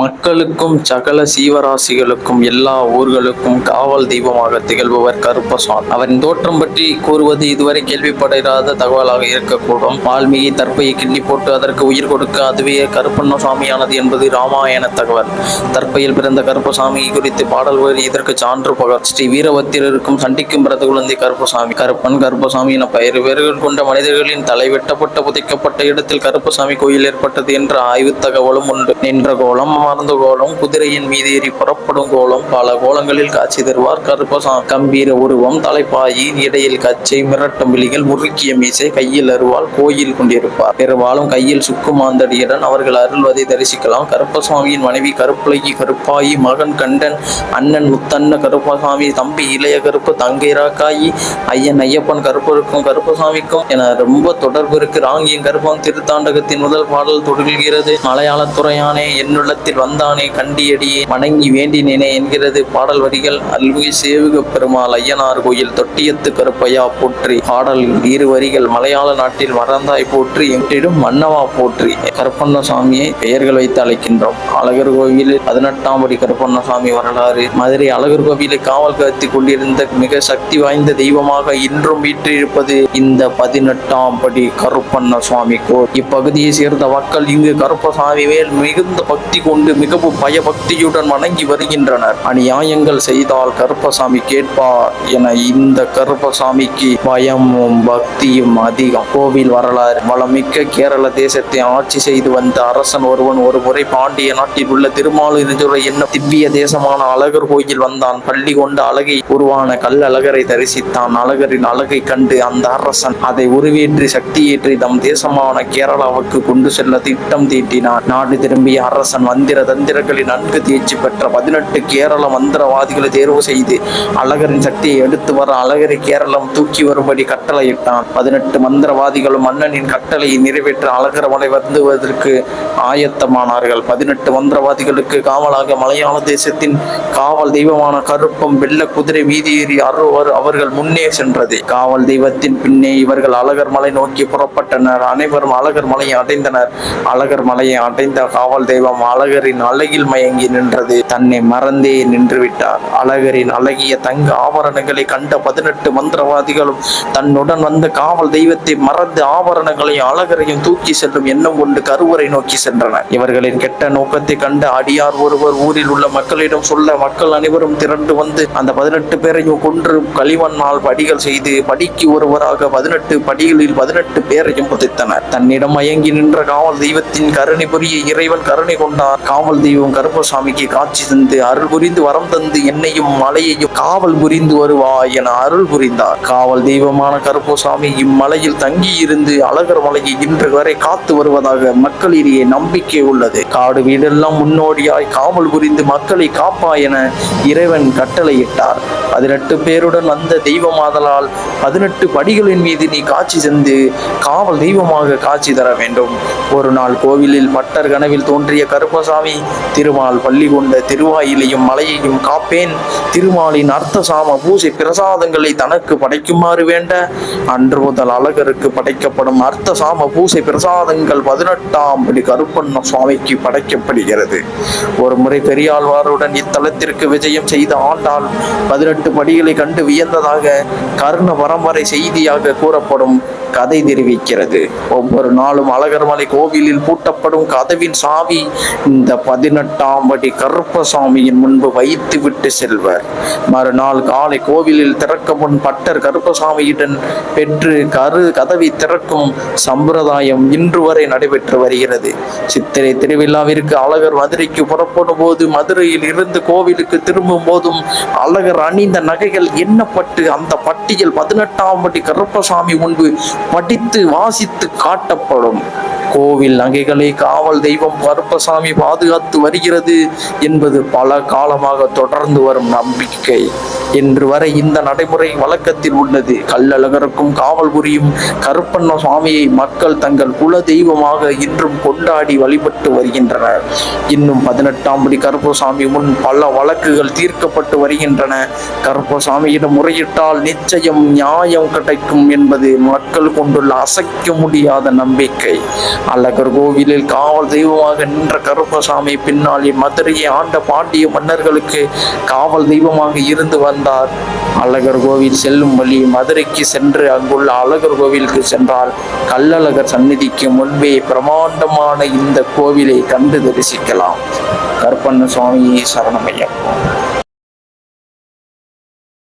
மக்களுக்கும் சகல சீவராசிகளுக்கும் எல்லா ஊர்களுக்கும் காவல் தெய்வமாக திகழ்பவர் கருப்பசாமி. அவரின் தோற்றம் பற்றி கூறுவது இதுவரை கேள்விப்படாத தகவலாக இருக்கக்கூடும். வால்மீகி தற்பையை கிள்ளி போட்டு அதற்கு உயிர் கொடுக்க அதுவே கருப்பண்ண சுவாமியானது என்பது ராமாயண தகவல். தற்பையில் பிறந்த கருப்பசாமி குறித்து பாடல் இதற்கு சான்று பகர். ஸ்ரீ வீரபத்திரருக்கும் சண்டிக்கும் பிறந்த குழந்தை கருப்பசாமி. கருப்பன் கருப்பசாமி என பெயர் வேர்கள் கொண்ட மனிதர்களின் தலை வெட்டப்பட்ட புதைக்கப்பட்ட இடத்தில் கருப்பசாமி கோயில் ஏற்பட்டது என்ற ஆய்வு தகவலும் உண்டு. நின்ற கோலம் அமர்ந்த கோலம் குதிரையின் மீது ஏறி புறப்படும் கோலம் பல கோலங்களில் காட்சி தருவார். கருப்பசாமி கம்பீர உருவம் தலைப்பாயி இடையில் கச்சை மிரட்டும் விழிகள் முறுக்கிய மீசை கையில் அருவாள் கோயில் கொண்டிருப்பார். பெரும்பாலும் கையில் சுக்குமாந்தடியுடன் அவர்கள் அருள்வதை தரிசிக்கலாம். கருப்பசாமியின் மனைவி கருப்புலகி கருப்பாயி மகன் கண்டன் அண்ணன் முத்தண்ண கருப்பசாமி தம்பி இளைய கருப்பு தங்கை ராக்காயி ஐயன் ஐயப்பன் கருப்பருக்கும் கருப்பசாமிக்கும் என ரொம்ப தொடர்பு இருக்கு. ராங்கியின் கருப்பம் திருத்தாண்டகத்தின் முதல் பாடல் தொடர்கிறது மலையாள துறையானே என்னுள்ளத்தில் வந்தானே கண்டியடியே வணங்கி வேண்டினேனே என்கிறது பாடல் வரிகள். அல்வி சேவுக பெருமாள் ஐயனார் கோயில் தொட்டியத்து கருப்பையா போற்றி. பாடல் இரு வரிகள் மலையாள நாட்டில் மறந்தாய் போற்றி எட்டிடும் மன்னவா போற்றி. கருப்பண்ணசாமியை பெயர்கள் வைத்து அழைக்கின்றோம். அழகர் கோவிலில் பதினெட்டாம் படி கருப்பண்ணசாமி வரலாறு. மதுரை அழகர் கோவிலை காவல் காத்து கொண்டிருந்த மிக சக்தி வாய்ந்த தெய்வமாக இன்றும் வீற்றிருப்பது இந்த பதினெட்டாம் படி கருப்பண்ண சுவாமி கோவில். இப்பகுதியை சேர்ந்த மக்கள் இங்கு கருப்பசாமி மேல் மிகுந்த பக்தி கொண்டு மிகவும் பயபக்தியுடன் வணங்கி வருகின்றனர். அநியாயங்கள் செய்தால் கருப்பசாமி கேட்பார் என இந்த கருப்பசாமிக்கு பயமும் பக்தியும் அதிகம். கோவில் வரலாறு வளமிக்க கேரள தேசத்தை ஆட்சி செய்து வந்த அரசன் ஒருவன் ஒரு முறை பாண்டிய நாட்டில் உள்ள திருமாலிருந்துரை என்ன திவ்ய தேசமான அழகர் கோயில் வந்தான். பள்ளி கொண்ட அழகை உருவான கல் அழகரை தரிசித்தான். அழகரின் அழகை கண்டு அந்த அரசன் அதை உருவேற்றி சக்தியேற்றி தம் தேசமான கேரளாவுக்கு கொண்டு செல்ல திட்டம் தீட்டினான். நாடு திரும்பிய அரசன் வந்து மந்திர தந்திரங்களில் நன்கு தேர்ச்சி பெற்ற பதினெட்டு கேரள மந்திரவாதிகளை தேர்வு செய்து அழகரின் சக்தியை எடுத்து வர அழகரை கேரளம் தூக்கி வரும்படி கட்டளையிட்டான். பதினெட்டு மந்திரவாதிகளும் மன்னனின் கட்டளையை நிறைவேற்ற அழகர் மலை வந்துவதற்கு ஆயத்தமானார்கள். பதினெட்டு மந்திரவாதிகளுக்கு காவலாக மலையாள தேசத்தின் காவல் தெய்வமான கருப்பம் வெள்ள குதிரை வீதியேறி அறுவர் அவர்கள் முன்னே சென்றது. காவல் தெய்வத்தின் பின்னே இவர்கள் அழகர் மலை நோக்கி புறப்பட்டனர். அனைவரும் அழகர் மலையை அடைந்தனர். அழகர் மலையை அடைந்த காவல் தெய்வம் அழகர் அழகரின் அழகில் மயங்கி நின்றது. தன்னை மறந்தே நின்றுவிட்டார். அழகரின் அழகிய தங்க ஆபரணங்களை கண்ட பதினெட்டு மந்திரவாதிகளும் தன்னுடன் வந்த காவல் தெய்வத்தை மறந்து ஆபரணங்களையும் அழகரையும் தூக்கி செல்லும் எண்ணம் கொண்டு கருவறை நோக்கி சென்றனர். இவர்களின் கெட்ட நோக்கத்தை கண்ட அடியார் ஒருவர் ஊரில் உள்ள மக்களிடம் சொல்ல மக்கள் அனைவரும் திரண்டு வந்து அந்த பதினெட்டு பேரையும் கொன்று களிமண்ணால் படிகள் செய்து படிக்கு ஒருவராக பதினெட்டு படிகளில் பதினெட்டு பேரையும் புதைத்தனர். தன்னிடம் மயங்கி நின்ற காவல் தெய்வத்தின் கருணை புரிய இறைவன் கருணை கொண்டார். காவல் தெய்வம் கருப்பசாமிக்கு காட்சி தந்து அருள் புரிந்து வரம் தந்து என்னையும் மலையையும் காவல் புரிந்து வருவாய் என அருள் புரிந்தார். காவல் தெய்வமான கருப்பசாமி இம்மலையில் தங்கி இருந்து அழகர் மலையை இன்று வரை காத்து வருவதாக மக்களிடையே நம்பிக்கை உள்ளது. காடு வீடெல்லாம் முன்னோடியாய் காவல் புரிந்து மக்களை காப்பா என இறைவன் கட்டளையிட்டார். பதினெட்டு பேருடன் வந்த தெய்வமாதலால் பதினெட்டு படிகளின் மீது நீ காட்சி சென்று காவல் தெய்வமாக காட்சி தர வேண்டும். ஒரு நாள் கோவிலில் பட்டர் கனவில் தோன்றிய கருப்பசாமி திருமால் பள்ளி கொண்ட திருவாயிலையும் மலையையும் காப்பேன். திருமாலின் அர்த்த சாம பூசை பிரசாதங்களை தனக்கு படைக்குமாறு வேண்ட அன்று முதல் அழகருக்கு படைக்கப்படும் அர்த்த சாம பூசை பிரசாதங்கள் பதினெட்டாம் படி கருப்பண்ண சுவாமிக்கு படைக்கப்படுகிறது. ஒரு முறை பெரியாழ்வாருடன் இத்தலத்திற்கு விஜயம் செய்த ஆண்டால் பதினெட்டு படிகளை கண்டு வியந்ததாக கர்ண பரம்பரை செய்தியாக கூறப்படும் கதை தெரிவிக்கிறது. ஒவ்வொரு நாளும் அழகர்மலை கோவிலில் பூட்டப்படும் கதவின் சாவி இந்த பதினெட்டாம் படி கருப்பசாமியின் முன்பு வைத்து விட்டு செல்வர். மறுநாள் காலை கோவிலில் திறக்க முன் பட்டர் கருப்பசாமியுடன் பெற்று கரு கதவை திறக்கும் சம்பிரதாயம் இன்று வரை நடைபெற்று வருகிறது. சித்திரை திருவிழாவிற்கு அழகர் மதுரைக்கு புறப்படும் போது மதுரையில் இருந்து கோவிலுக்கு திரும்பும் போதும் அழகர் அணிந்த நகைகள் எண்ணப்பட்டு அந்த பட்டியல் பதினெட்டாம் படி கருப்பசாமி முன்பு படித்து வாசித்து காட்டப்படும். கோவில் நகைகளை காவல் தெய்வம் கருப்பசாமி பாதுகாத்து வருகிறது என்பது பல காலமாக தொடர்ந்து வரும் நம்பிக்கை. இன்று வரை இந்த நடைமுறை வழக்கத்தில் உள்ளது. கல்லழகருக்கும் காவல் புரியும் கருப்பண்ண சுவாமியை மக்கள் தங்கள் குல தெய்வமாக இன்றும் கொண்டாடி வழிபட்டு வருகின்றனர். இன்னும் பதினெட்டாம் படி கருப்பசாமி முன் பல வழக்குகள் தீர்க்கப்பட்டு வருகின்றன. கருப்பசாமியிடம் முறையிட்டால் நிச்சயம் நியாயம் கிடைக்கும் என்பது மக்கள் கொண்டுள்ள அசைக்க முடியாத நம்பிக்கை. அழகர் கோவிலில் காவல் தெய்வமாக நின்ற கருப்பசாமி பின்னால் மதுரையை ஆண்ட பாண்டிய மன்னர்களுக்கு காவல் தெய்வமாக இருந்து வந்தார். அழகர் கோவில் செல்லும் வழி மதுரைக்கு சென்று அங்குள்ள அழகர் கோவிலுக்கு சென்றால் கல்லழகர் சந்நிதிக்கு முன்பே பிரமாண்டமான இந்த கோவிலை கண்டு தரிசிக்கலாம். கருப்பண்ண சுவாமியை சரணமையப்போம்